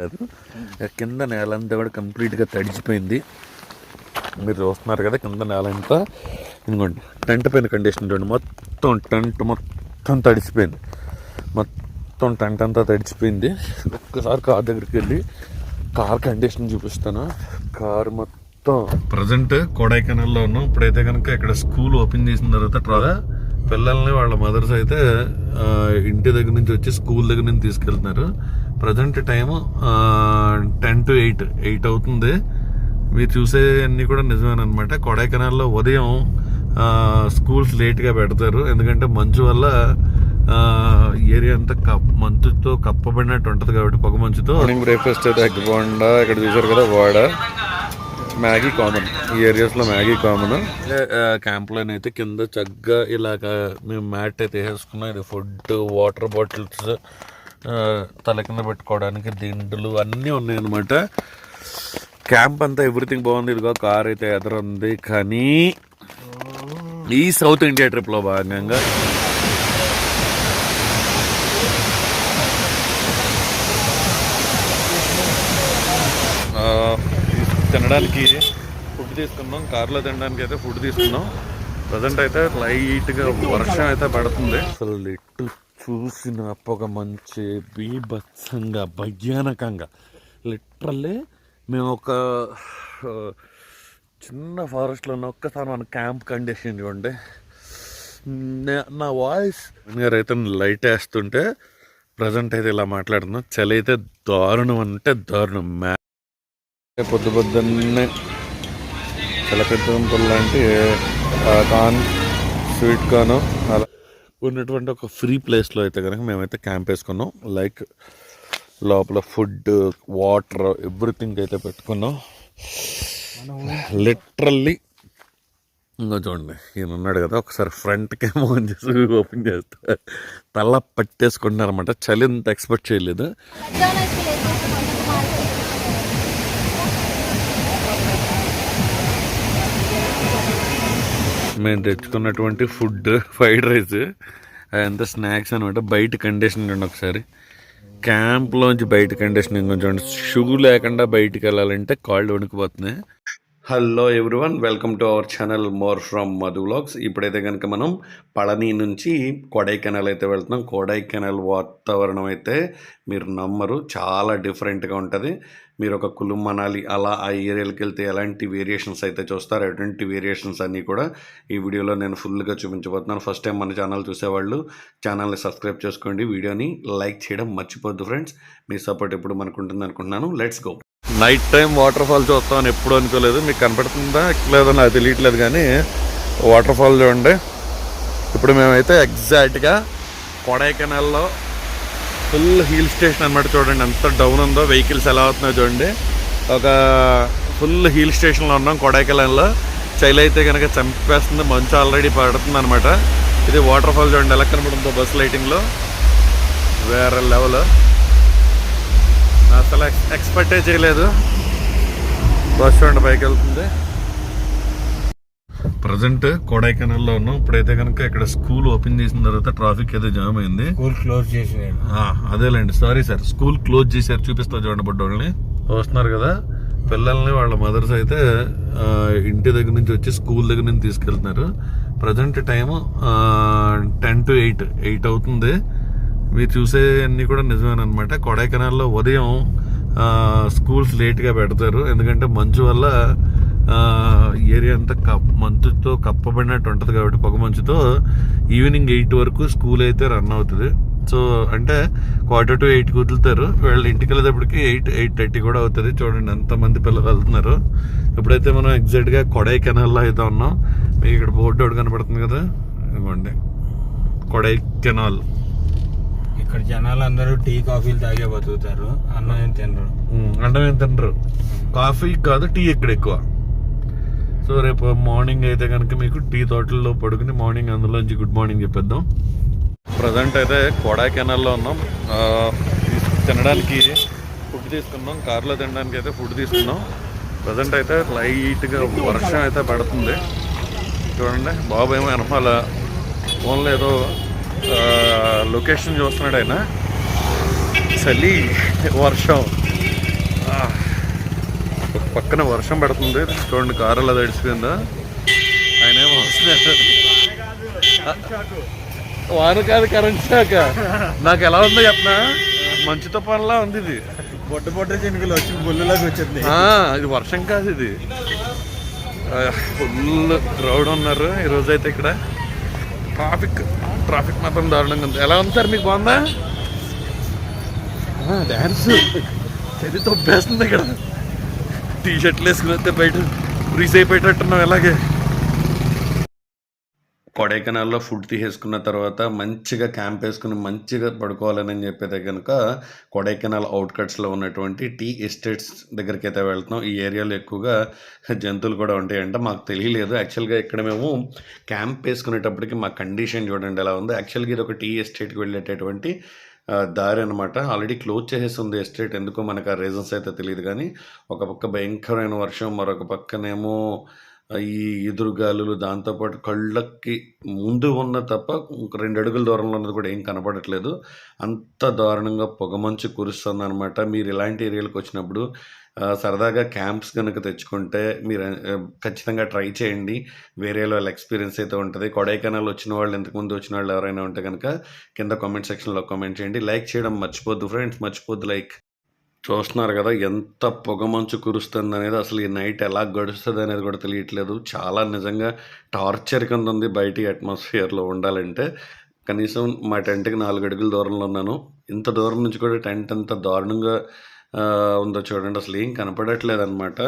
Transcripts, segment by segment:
కాదు. కింద నేల అంతా కూడా కంప్లీట్గా తడిచిపోయింది. మీరు చూస్తున్నారు కదా కింద నేల అంతా. ఇంకోండి టెంట్ పైన కండిషన్ చూడండి. మొత్తం టెంట్ మొత్తం తడిచిపోయింది మొత్తం టెంట్ అంతా తడిచిపోయింది ఒక్కసారి కార్ దగ్గరికి వెళ్ళి కార్ కండిషన్ చూపిస్తాను? కార్ మొత్తం. ప్రజెంట్ కొడైకెనాల్లో ఉన్నాం. ఇప్పుడైతే కనుక ఇక్కడ స్కూల్ ఓపెన్ చేసిన తర్వాత ట్రా పిల్లల్ని వాళ్ళ మదర్స్ అయితే ఇంటి దగ్గర నుంచి వచ్చి స్కూల్ దగ్గర నుంచి తీసుకెళ్తున్నారు. Present time ten to eight. Eight అవుతుంది. మీరు చూసే కూడా నిజమేనమాట కొడైకెనాల్లో ఉదయం స్కూల్స్ లేట్గా పెడతారు. ఎందుకంటే మంచు వల్ల ఏరియా అంతా కప్ మంచుతో కప్పబడినట్టు ఉంటుంది కాబట్టి పొగ మంచుతో. మార్నింగ్ బ్రేక్ఫాస్ట్ అయితే ఎగ్ బోండా ఇక్కడ చూసారు కదా వాడ. మ్యాగీ కామన్ ఈ ఏరియాస్లో మ్యాగీ కామన్ క్యాంప్లోనైతే కింద చక్కగా ఇలాగ మేము మ్యాట్ అయితే వేసుకున్నాం. ఇది ఫుడ్ వాటర్ బాటిల్స్ తల కింద పెట్టుకోవడానికి దిండులు అన్నీ ఉన్నాయన్నమాట. క్యాంప్ అంతా ఎవ్రీథింగ్ బాగుంది. ఇదిగో కార్ అయితే ఎదురుంది. కానీ ఈ సౌత్ ఇండియా ట్రిప్లో భాగంగా ఆ, తినడానికి ఫుడ్ తీసుకున్నాం కార్లో తినడానికి అయితే ఫుడ్ తీసుకున్నాం. ప్రజెంట్ అయితే లైట్గా వర్షం అయితే పడుతుంది. అసలు ఎటు చూసిన పొగ మంచి బీభత్సంగా భయానకంగా. లిటరల్లీ మేము ఒక చిన్న ఫారెస్ట్లో ఉన్న ఒక్కసారి మన క్యాంప్ కండిషన్ చూడండి. నే- నా వాయిస్ గారు అయితే లైట్ వేస్తుంటే ప్రజెంట్ అయితే ఇలా మాట్లాడుతున్నాం. చలి అయితే దారుణం అంటే దారుణం. మ్యా పొద్దు పొద్దున్నే చిలకడ్డంపుల్ లాంటి కార్న్ స్వీట్ కార్న్ అలా ఉన్నటువంటి ఒక ఫ్రీ ప్లేస్లో అయితే కనుక మేమైతే క్యాంప్ వేసుకున్నాం. లైక్ లోపల ఫుడ్ వాటర్ ఎవ్రీథింగ్ అయితే పెట్టుకున్నాం. లిటరల్లీ ఇంకా చూడండి ఈయన ఉన్నాడు కదా ఒకసారి ఫ్రంట్ కేమో చేసి ఓపెన్ చేస్తే. తల పట్టేసుకుంటున్నారన్నమాట. చలి ఇంత ఎక్స్పెక్ట్ చేయలేదు. మేము తెచ్చుకున్నటువంటి ఫుడ్ ఫ్రైడ్ రైస్ అదంతా స్నాక్స్ అనమాట బయట కండిషన్ చూడండి ఒకసారి. క్యాంప్లోంచి బయట కండిషనింగ్ కొంచెం షూ లేకుండా బయటికి వెళ్ళాలంటే కాళ్ళు వణికిపోతున్నాయి. Hello everyone welcome to our channel more from Madhu vlogs ఇప్పుడైతే కనుక మనం పళని నుంచి కొడైకెనాల్ అయితే వెళ్తున్నాం. కొడైకెనాల్ వాతావరణం అయితే మీరు నమ్మరు. చాలా డిఫరెంట్గా ఉంటుంది. మీరు ఒక కులుం మనాలి అలా ఆ ఏరియాలకి వెళ్తే ఎలాంటి వేరియేషన్స్ అయితే చూస్తారు? ఎటువంటి వేరియేషన్స్ అన్నీ కూడా ఈ వీడియోలో నేను ఫుల్గా చూపించబోతున్నాను. ఫస్ట్ టైం మన ఛానల్ చూసేవాళ్ళు ఛానల్ని సబ్స్క్రైబ్ చేసుకోండి. వీడియోని లైక్ చేయడం మర్చిపోద్దు ఫ్రెండ్స్ మీ సపోర్ట్ ఎప్పుడు మనకు ఉంటుంది అనుకుంటున్నాను let's go night time waterfall చూస్తామని ఎప్పుడు అనుకోలేదు. మీకు కనపడుతుందా? ఎక్కలేదో నాకు తెలియట్లేదు కానీ వాటర్ ఫాల్ చూడండి. ఇప్పుడు మేమైతే ఎగ్జాక్ట్గా కొడైకెనాల్లో ఫుల్ హిల్ స్టేషన్ అనమాట చూడండి. ఎంత డౌన్ ఉందో వెహికల్స్ ఎలా అవుతున్నాయో చూడండి. ఒక ఫుల్ హిల్ స్టేషన్లో ఉన్నాం కొడైకెనాల్లో. చైల్ అయితే కనుక చంపేస్తుంది. మంచు ఆల్రెడీ పడుతుంది అనమాట ఇది వాటర్ ఫాల్ చూడండి. ఎలా కనబడుతుందో బస్ లైటింగ్లో వేరే లెవెల్ అసలు ఎక్స్- ఎక్స్పెక్టే చేయలేదు. బస్ చూడండి పైకి వెళ్తుంది. ప్రజెంట్ కొడైకెనాల్లో ఉన్నాం. ఇప్పుడైతే కనుక ఇక్కడ స్కూల్ ఓపెన్ చేసిన తర్వాత ట్రాఫిక్ అయితే జామ్ అయింది. స్కూల్ క్లోజ్ ఆ, అదేలేండి. Sorry sir. స్కూల్ క్లోజ్ చేశారు చూపిస్తా చూడండి బుడ్డోళ్ళని. వస్తున్నారు కదా. పిల్లల్ని వాళ్ళ మదర్స్ అయితే ఇంటి దగ్గర నుంచి వచ్చి స్కూల్ దగ్గర నుంచి తీసుకెళ్తున్నారు. Present time ten to eight. Eight అవుతుంది. మీరు చూసేవన్నీ కూడా నిజమేనమాట కొడైకెనాల్లో ఉదయం స్కూల్స్ లేట్గా పెడతారు. ఎందుకంటే మంచు వల్ల ఏరియా అంతా కప్ మంచుతో కప్పబడినట్టు ఉంటుంది కాబట్టి పొగ మంచుతో ఈవినింగ్ ఎయిట్ వరకు స్కూల్ అయితే రన్ అవుతుంది. సో అంటే క్వార్టర్ టు ఎయిట్కి వదులుతారు వీళ్ళు ఇంటికి వెళ్ళేటప్పటికి ఎయిట్ ఎయిట్ థర్టీ కూడా అవుతుంది. చూడండి ఎంతమంది పిల్లలు వెళ్తున్నారు. ఇప్పుడైతే మనం ఎగ్జాక్ట్గా కొడైకెనాల్లో అయితే ఉన్నాం మీకు ఇక్కడ బోర్డు ఒకటి కనపడుతుంది కదా? ఇవ్వండి కొడైకెనాల్. ఇక్కడ జనాలు అందరూ టీ కాఫీలు తాగే బతుకుతారు. అన్నం ఏం తినరు. అంటే ఏం తినరు. కాఫీ కాదు టీ ఇక్కడ ఎక్కువ సో రేపు మార్నింగ్ అయితే కనుక మీకు టీ తోటల్లో పడుకుని మార్నింగ్ అందులోంచి గుడ్ మార్నింగ్ చెప్పేద్దాం. ప్రజెంట్ అయితే కొడైకెనాల్లో ఉన్నాం. ఆ, తినడానికి ఫుడ్ తీసుకున్నాం. కార్లో తినడానికి అయితే ఫుడ్ తీసుకున్నాం. ప్రజెంట్ అయితే లైట్గా వర్షం అయితే పడుతుంది. చూడండి బాబు ఏమో వెనకాల ఫోన్లో ఏదో లొకేషన్ చూస్తున్నాడు ఆయన చలి వర్షం. పక్కన వర్షం పడుతుంది. చూడండి కారు అలా తడిచిపోయిందా ఆయన ఏమో వాన కాదు కరెంట్ షాక్ నాకు ఎలా ఉందో చెప్పనా? మంచు తుఫాన్లా ఉంది ఇది. బొట్ట బొట్ట చినుకులు వచ్చి బుల్లులాగా వచ్చింది. ఇది వర్షం కాదు ఇది. ఫుల్ క్రౌడ్ ఉన్నారు ఈరోజు అయితే ఇక్కడ. ట్రాఫిక్ ట్రాఫిక్ మాత్రం దారుణంగా ఉంది. ఎలా ఉంది సార్? మీకు బాగుందా? డ్యాన్స్ చది తొప్పేస్తుంది ఇక్కడ. టీ షర్ట్లు వేసుకుని వస్తే బయట ఫ్రీజ్ అయిపోయేటట్టున్నాం ఎలాగే? కొడైకెనాల్లో ఫుడ్ తీసేసుకున్న తర్వాత మంచిగా క్యాంప్ వేసుకుని మంచిగా పడుకోవాలని చెప్పేది కనుక కొడైకెనాల్ అవుట్కట్స్లో ఉన్నటువంటి టీ ఎస్టేట్స్ దగ్గరికి అయితే వెళ్తున్నాం. ఈ ఏరియాలో ఎక్కువగా జంతువులు కూడా ఉంటాయంట. మాకు తెలియలేదు. యాక్చువల్గా ఇక్కడ మేము క్యాంప్ వేసుకునేటప్పటికి మా కండిషన్ చూడండి ఎలా ఉంది. యాక్చువల్గా ఇది ఒక టీ ఎస్టేట్కి వెళ్ళేటటువంటి దారి అనమాట ఆల్రెడీ క్లోజ్ చేసేసి ఉంది ఎస్టేట్. ఎందుకో మనకు ఆ రీజన్స్ అయితే తెలియదు కానీ ఒక పక్క భయంకరమైన వర్షం మరొక పక్కనేమో ఈ ఎదురుగాలులు దాంతోపాటు కళ్ళకి ముందు ఉన్న తప్ప ఇంక రెండు అడుగుల దూరంలో ఉన్నది కూడా ఏం కనపడట్లేదు. అంత దారుణంగా పొగమంచు కురుస్తుంది అనమాట మీరు ఇలాంటి ఏరియాలకు వచ్చినప్పుడు సరదాగా క్యాంప్స్ కనుక తెచ్చుకుంటే మీరు ఖచ్చితంగా ట్రై చేయండి. వేరే వాళ్ళ ఎక్స్పీరియన్స్ అయితే ఉంటుంది. కొడైకెనాల్ వచ్చిన వాళ్ళు ఇంతకుముందు వచ్చిన వాళ్ళు ఎవరైనా ఉంటే కనుక కింద కామెంట్ సెక్షన్లో కామెంట్ చేయండి. లైక్ చేయడం మర్చిపోద్దు ఫ్రెండ్స్. మర్చిపోద్దు లైక్. చూస్తున్నారు కదా ఎంత పొగమంచు కురుస్తుంది అనేది అసలు ఈ నైట్ ఎలా గడుస్తుంది అనేది కూడా తెలియట్లేదు. చాలా నిజంగా టార్చర్ కింద ఉంది బయటి అట్మాస్ఫియర్లో ఉండాలంటే. కనీసం మా టెంట్కి నాలుగు అడుగుల దూరంలో ఉన్నాను. ఇంత దూరం నుంచి కూడా టెంట్ అంత దారుణంగా ఉందో చూడండి అసలు ఏం కనపడట్లేదు అనమాట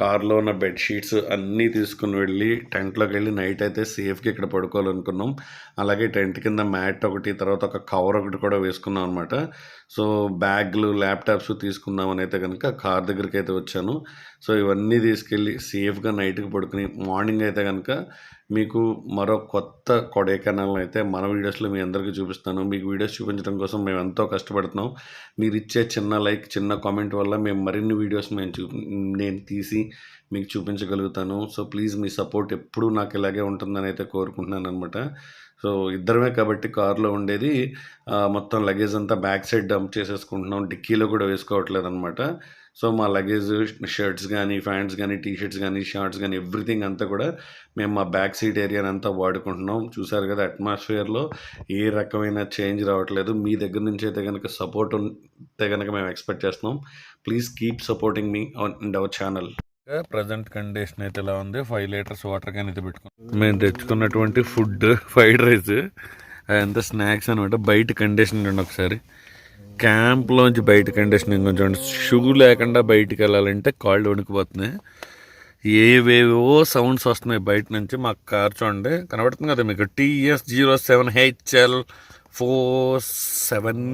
కార్లో ఉన్న బెడ్షీట్స్ అన్నీ తీసుకుని వెళ్ళి టెంట్లోకి వెళ్ళి నైట్ అయితే సేఫ్గా ఇక్కడ పడుకోవాలనుకున్నాం. అలాగే టెంట్ కింద మ్యాట్ ఒకటి తర్వాత ఒక కవర్ ఒకటి కూడా వేసుకున్నాం అనమాట సో బ్యాగ్లు ల్యాప్టాప్స్ తీసుకుందామని అయితే కనుక కార్ దగ్గరికి అయితే వచ్చాను. సో ఇవన్నీ తీసుకెళ్ళి సేఫ్గా నైట్కి పడుకుని మార్నింగ్ అయితే కనుక మీకు మరో కొత్త కొడైకెనాల్ అయితే మన వీడియోస్లో మీ అందరికీ చూపిస్తాను. మీకు వీడియోస్ చూపించడం కోసం మేము ఎంతో కష్టపడుతున్నాం. మీరు ఇచ్చే చిన్న లైక్ చిన్న కామెంట్ వల్ల మేము మరిన్ని వీడియోస్ మేము చూ నేను తీసి మీకు చూపించగలుగుతాను. సో ప్లీజ్ మీ సపోర్ట్ ఎప్పుడూ నాకు ఇలాగే ఉంటుందని అయితే కోరుకుంటున్నాను అనమాట సో ఇద్దరమే కాబట్టి కారులో ఉండేది. మొత్తం లగేజ్ అంతా బ్యాక్ సైడ్ డంప్ చేసేసుకుంటున్నాం. డిక్కీలో కూడా వేసుకోవట్లేదు అనమాట సో మా లగేజ్ షర్ట్స్ కానీ ప్యాంట్స్ కానీ టీషర్ట్స్ కానీ షార్ట్స్ కానీ ఎవ్రీథింగ్ అంతా కూడా మేము మా బ్యాక్ సీట్ ఏరియాని అంతా వాడుకుంటున్నాం. చూసారు కదా అట్మాస్ఫియర్లో ఏ రకమైన చేంజ్ రావట్లేదు. మీ దగ్గర నుంచి అయితే కనుక సపోర్ట్ ఉంటే కనుక మేము ఎక్స్పెక్ట్ చేస్తున్నాం. Please keep supporting me and our channel present condition అయితే ఎలా ఉంది? ఫైవ్ లీటర్స్ వాటర్ క్యాన్ అయితే పెట్టుకున్నాం. మేము తెచ్చుకున్నటువంటి ఫుడ్ ఫ్రైడ్ రైస్ అదంతా స్నాక్స్ అనమాట బయట కండిషన్ చూడండి ఒకసారి. క్యాంప్లోంచి బయట కండిషనింగ్ కొంచెం షూ లేకుండా బయటికి వెళ్ళాలంటే కాళ్ళు వణికిపోతున్నాయి. ఏవేవో సౌండ్స్ వస్తున్నాయి బయట నుంచి మా కార్ చూడండి. కనబడుతుంది కదా మీకు? TS zero seven HL four seven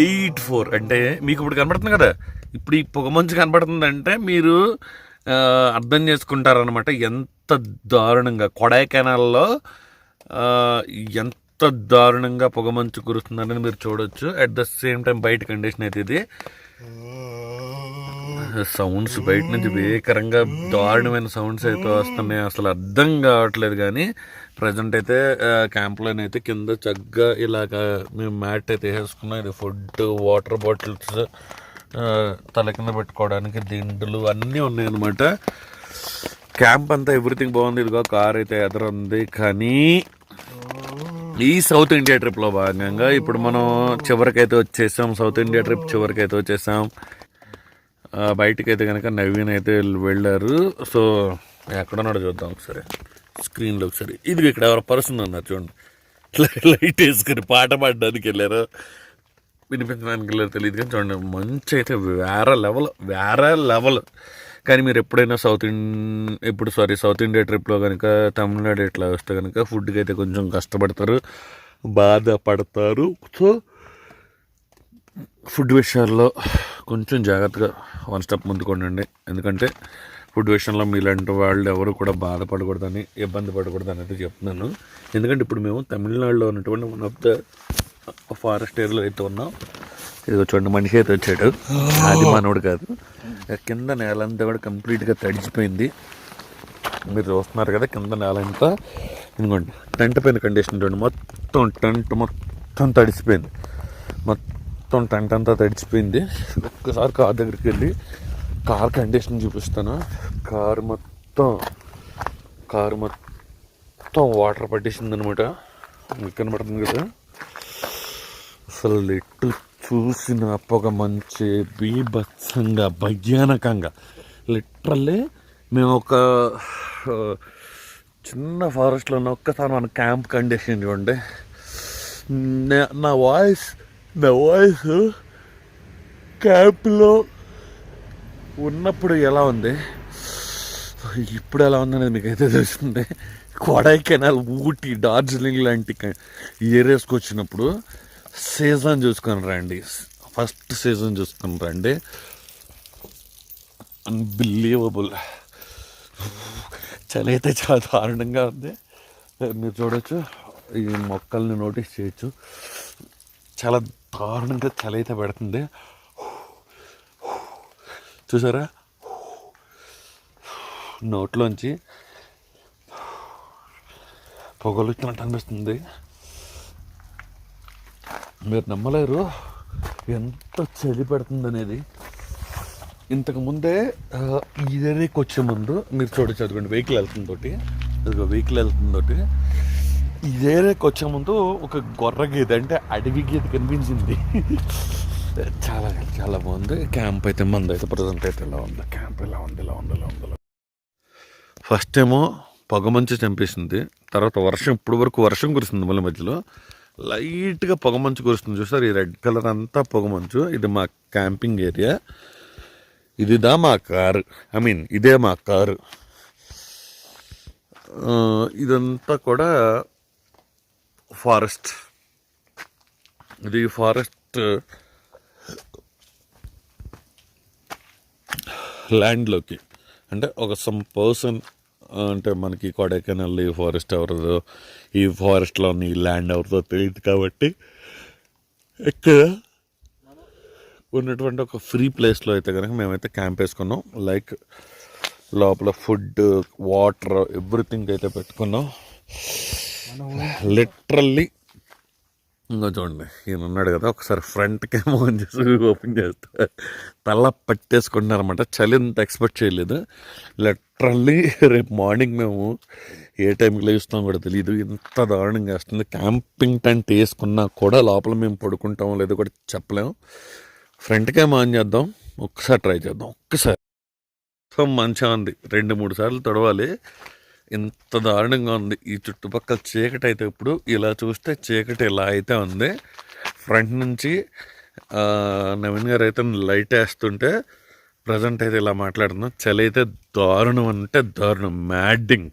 eight four అంటే మీకు ఇప్పుడు కనబడుతుంది కదా? ఇప్పుడు ఈ పొగ మంచు కనబడుతుందంటే మీరు అర్థం చేసుకుంటారనమాట ఎంత దారుణంగా. కొడైకెనాల్లో ఎంత ఎంత దారుణంగా పొగమంచు కురుస్తుందనేది మీరు చూడొచ్చు. అట్ ద సేమ్ టైం బయట కండిషన్ అయితే ఇది. సౌండ్స్ బయట నుంచి భీకరంగా దారుణమైన సౌండ్స్ అయితే వస్తున్నాయి. అసలు అర్థం కావట్లేదు కానీ ప్రజెంట్ అయితే క్యాంప్లోనైతే కింద చక్కగా ఇలాగ మేము మ్యాట్ అయితే వేసుకున్నాం. ఇది ఫుడ్ వాటర్ బాటిల్స్ తల కింద పెట్టుకోవడానికి దిండులు అన్నీ ఉన్నాయన్నమాట. క్యాంప్ అంతా ఎవ్రీథింగ్ బాగుంది. ఇదిగో కార్ అయితే ఎదురుంది కానీ ఈ సౌత్ ఇండియా ట్రిప్లో భాగంగా ఇప్పుడు మనం చివరికైతే వచ్చేసాం. సౌత్ ఇండియా ట్రిప్ చివరికైతే వచ్చేసాం. ఆ, అయితే కనుక నవీన్ అయితే వెళ్ళారు. సో ఎక్కడున్నాడో చూద్దాం ఒకసారి. స్క్రీన్లో ఒకసారి. ఇది ఇక్కడ ఎవరు పర్సన్ ఉన్నారు చూడండి. లైట్ వేసుకుని పాట పాడడానికి వెళ్ళారు. వినిపించడానికి వెళ్ళారు తెలియదు కానీ చూడండి మంచి అయితే వేరే లెవెల్ వేరే లెవెల్ కానీ మీరు ఎప్పుడైనా సౌత్ ఇన్ ఇప్పుడు సారీ సౌత్ ఇండియా ట్రిప్లో కనుక తమిళనాడు ఇట్లా వస్తే కనుక ఫుడ్కి అయితే కొంచెం కష్టపడతారు బాధపడతారు. సో ఫుడ్ విషయాల్లో కొంచెం జాగ్రత్తగా వన్ స్టెప్ ముందుకోండి ఎందుకంటే ఫుడ్ విషయంలో మీలాంటి వాళ్ళు ఎవరు కూడా బాధపడకూడదని ఇబ్బంది పడకూడదని అయితే చెప్తున్నాను. ఎందుకంటే ఇప్పుడు మేము తమిళనాడులో ఉన్నటువంటి వన్ ఆఫ్ ద ఫారెస్ట్ ఏరియాలో అయితే ఉన్నాం. ఇది చూడండి మనిషి అయితే వచ్చాడు. అది మనోడు కాదు. కింద నేలంతా కూడా కంప్లీట్గా తడిచిపోయింది. మీరు చూస్తున్నారు కదా కింద నేల అంతా. ఇదిగోండి టెంట్ పైన కండిషన్ చూడండి. మొత్తం టెంట్ మొత్తం తడిసిపోయింది. మొత్తం టెంట్ అంతా తడిచిపోయింది ఒక్కసారి కార్ దగ్గరికి వెళ్ళి కార్ కండిషన్ చూపిస్తాను. కార్ మొత్తం కారు మొత్తం వాటర్ పట్టేసింది అనమాట మీకు కనబడుతుంది కదా? అసలు ఎటు చూసిన పొగ మంచి బీభత్సంగా భయానకంగా. లిటరల్లీ మేము ఒక చిన్న ఫారెస్ట్లో ఉన్న ఒక్కసారి మన క్యాంప్ కండిషన్ చూడండి. నా వాయిస్ నా వాయిస్ క్యాంప్లో ఉన్నప్పుడు ఎలా ఉంది? ఇప్పుడు ఎలా ఉందనేది మీకు అయితే తెలుస్తుంది కొడైకెనాల్ ఊటీ డార్జిలింగ్ లాంటి ఏరియాస్కి వచ్చినప్పుడు సీజన్ చూసుకొని రండి. ఫస్ట్ సీజన్ చూసుకొని రండి. అన్బిలీవబుల్ చలి అయితే చాలా దారుణంగా ఉంది. మీరు చూడొచ్చు ఈ మొక్కల్ని నోటీస్ చేయొచ్చు. చాలా దారుణంగా చలి అయితే పెడుతుంది. చూసారా? నోట్లోంచి పొగలు వచ్చినట్టు అనిపిస్తుంది. మీరు నమ్మలేరు. ఎంత చలి పెడుతుంది అనేది ఇంతకుముందే ఈ ఏరియాకి వచ్చే ముందు మీరు చూడొచ్చు అదిగోండి వెహికల్ వెళ్తుంది తోటి. అదిగో వెహికల్ వెళ్తుంది తోటి. ఈ ఏరియాకి వచ్చే ముందు ఒక గొర్రె గీత అంటే అడవి గీత కనిపించింది. చాలా చాలా బాగుంది. క్యాంప్ అయితే మంది అయితే ప్రజెంట్ అయితే ఇలా ఉంది. క్యాంప్ ఇలా ఉంది ఇలా ఉంది ఇలా ఉంది ఫస్ట్ ఏమో పొగమంచు చంపేసింది. తర్వాత వర్షం ఇప్పుడు వరకు వర్షం కురిసింది మళ్ళీ మధ్యలో. లైట్గా పొగమంచు కురుస్తుంది చూసారు? ఈ రెడ్ కలర్ అంతా పొగమంచు ఇది మా క్యాంపింగ్ ఏరియా. ఇదిదా మా కారు. ఐ మీన్ ఇదే మా కారు. ఇదంతా కూడా ఫారెస్ట్. ఇది ఫారెస్ట్ ల్యాండ్లోకి. అంటే ఒక సమ్ పర్సన్ అంటే మనకి కొడైకెనాల్ ఈ ఫారెస్ట్ ఎవరిదో ఈ ఫారెస్ట్లో ఈ ల్యాండ్ ఎవరిదో తెలియదు కాబట్టి ఇక్కడ ఉన్నటువంటి ఒక ఫ్రీ ప్లేస్లో అయితే కనుక మేమైతే క్యాంప్ వేసుకున్నాం. లైక్ లోపల ఫుడ్ వాటర్ ఎవ్రీథింగ్ అయితే పెట్టుకున్నాం. లిటరల్లీ ఇంకా చూడండి ఈయన ఉన్నాడు కదా ఒకసారి ఫ్రంట్ కెమెరా ఆన్ చేసి ఓపెన్ చేస్తే. తల పట్టేసుకుంటున్నారనమాట చలి ఇంత ఎక్స్పెక్ట్ చేయలేదు. లిటరల్లీ రేపు మార్నింగ్ మేము ఏ టైంకి లేస్తాం కూడా తెలియదు ఇంత దారుణంగా వస్తుంది. క్యాంపింగ్ టెంట్ వేసుకున్నా కూడా లోపల మేము పడుకుంటాం లేదో కూడా చెప్పలేము ఫ్రంట్ కెమెరా ఆన్ చేద్దాం. ఒక్కసారి ట్రై చేద్దాం. ఒక్కసారి. సో మంచిగా ఉంది. రెండు మూడు సార్లు తొడవాలి. ఇంత దారుణంగా ఉంది. ఈ చుట్టుపక్కల చీకటి అయితే ఇప్పుడు ఇలా చూస్తే చీకటి ఇలా అయితే ఉంది. ఫ్రంట్ నుంచి నవీన్ గారు అయితే లైట్ వేస్తుంటే ప్రజెంట్ అయితే ఇలా మాట్లాడుతున్నాం. చలి అయితే దారుణం అంటే దారుణం. మ్యాడ్డింగ్.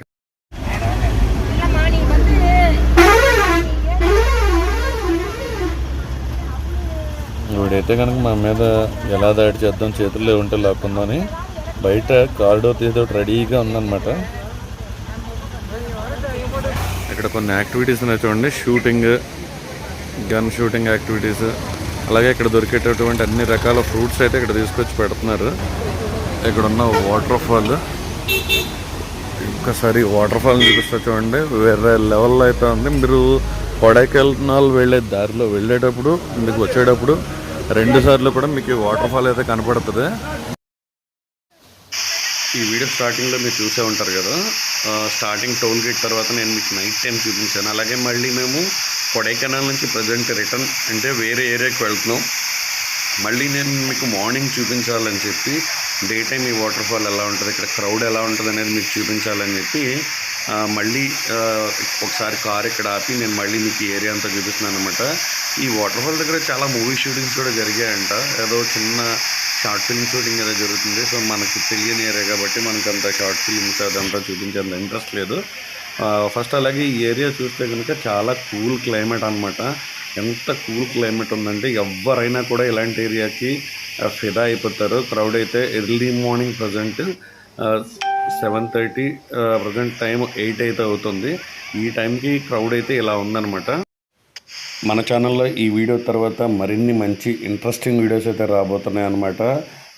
ఇప్పుడైతే కనుక మా మీద ఎలా దాడి చేద్దాం చేతుల్లో ఉంటే అని బయట కార్డో తీసేది రెడీగా ఉందన్నమాట. ఇక్కడ కొన్ని యాక్టివిటీస్ ఉన్నాయి చూడండి. Shooting gun shooting activities. అలాగే ఇక్కడ దొరికేటటువంటి అన్ని రకాల ఫ్రూట్స్ అయితే ఇక్కడ తీసుకొచ్చి పెడుతున్నారు. ఇక్కడ ఉన్న వాటర్ ఫాల్ ఒక్కసారి వాటర్ ఫాల్ చూపిస్తా చూడండి. వేరే లెవెల్లో అయితే ఉంది. మీరు కొడైకెనాల్ వెళ్ళే దారిలో వెళ్ళేటప్పుడు మీకు వచ్చేటప్పుడు రెండు సార్లు కూడా మీకు వాటర్ ఫాల్ అయితే కనపడుతుంది. ఈ వీడియో స్టార్టింగ్లో మీరు చూసే ఉంటారు కదా. స్టార్టింగ్ టోల్ గేట్ తర్వాత నేను మీకు నైట్ టైం చూపించాను. అలాగే మళ్ళీ మేము కొడైకెనాల్ నుంచి ప్రజెంట్ రిటర్న్ అంటే వేరే ఏరియాకి వెళ్తున్నాం. మళ్ళీ నేను మీకు మార్నింగ్ చూపించాలని చెప్పి డే టైం ఈ వాటర్ ఫాల్ ఎలా ఉంటుంది ఇక్కడ క్రౌడ్ ఎలా ఉంటుంది అనేది మీకు చూపించాలని చెప్పి మళ్ళీ ఒకసారి కార్ ఇక్కడ ఆపి నేను మళ్ళీ మీకు ఏరియా అంతా చూపిస్తున్నాను అనమాట ఈ వాటర్ ఫాల్ దగ్గర చాలా మూవీ షూటింగ్స్ కూడా జరిగాయంట. ఏదో చిన్న షార్ట్ ఫిల్మ్ షూటింగ్ ఏదో జరుగుతుంది. సో మనకి తెలియని ఏరియా కాబట్టి మనకు అంత షార్ట్ ఫిల్మ్స్ అదంతా చూపించేంత ఇంట్రెస్ట్ లేదు. ఫస్ట్ అలాగే ఈ ఏరియా చూస్తే కనుక చాలా కూల్ క్లైమేట్ అనమాట ఎంత కూల్ క్లైమేట్ ఉందంటే ఎవరైనా కూడా ఇలాంటి ఏరియాకి ఫిదా అయిపోతారు. క్రౌడ్ అయితే early morning present seven thirty present time eight అయితే అవుతుంది. ఈ టైంకి క్రౌడ్ అయితే ఇలా ఉందన్నమాట. మన ఛానల్లో ఈ వీడియో తర్వాత మరిన్ని మంచి ఇంట్రెస్టింగ్ వీడియోస్ అయితే రాబోతున్నాయి అనమాట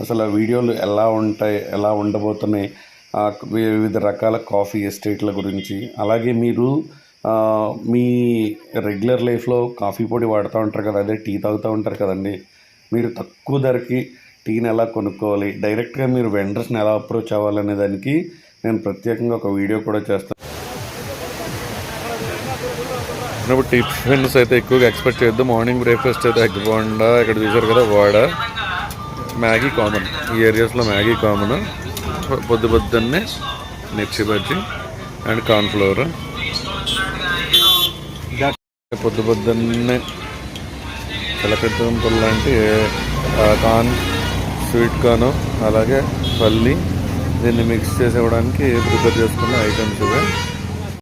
అసలు ఆ వీడియోలు ఎలా ఉంటాయి ఎలా ఉండబోతున్నాయి వివిధ రకాల కాఫీ ఎస్టేట్ల గురించి అలాగే మీరు మీ రెగ్యులర్ లైఫ్లో కాఫీ పొడి వాడుతూ ఉంటారు కదా అదే టీ తాగుతూ ఉంటారు కదండి. మీరు తక్కువ ధరకి టీని ఎలా కొనుక్కోవాలి డైరెక్ట్గా మీరు వెండర్స్ని ఎలా అప్రోచ్ అవ్వాలనే దానికి నేను ప్రత్యేకంగా ఒక వీడియో కూడా చేస్తాను ఇప్పుడు టిఫిన్స్ అయితే ఎక్కువగా ఎక్స్పెక్ట్ చేయొద్దు. మార్నింగ్ బ్రేక్ఫాస్ట్ అయితే ఎగ్ బోండా ఇక్కడ చూసారు కదా వాడ మ్యాగీ కామన్. ఈ ఏరియాస్లో మ్యాగీ కామన్. పొద్దు పొద్దున్నే మిర్చి బజ్జీ అండ్ కార్న్ఫ్లవర్ పొద్దు పొద్దున్నే చిలకట్టింపులు లాంటి కార్న్ స్వీట్ కార్న్ అలాగే పల్లి దీన్ని మిక్స్ చేసి ఇవ్వడానికి ప్రిపేర్ చేసుకున్న ఐటమ్స్ ఇవి.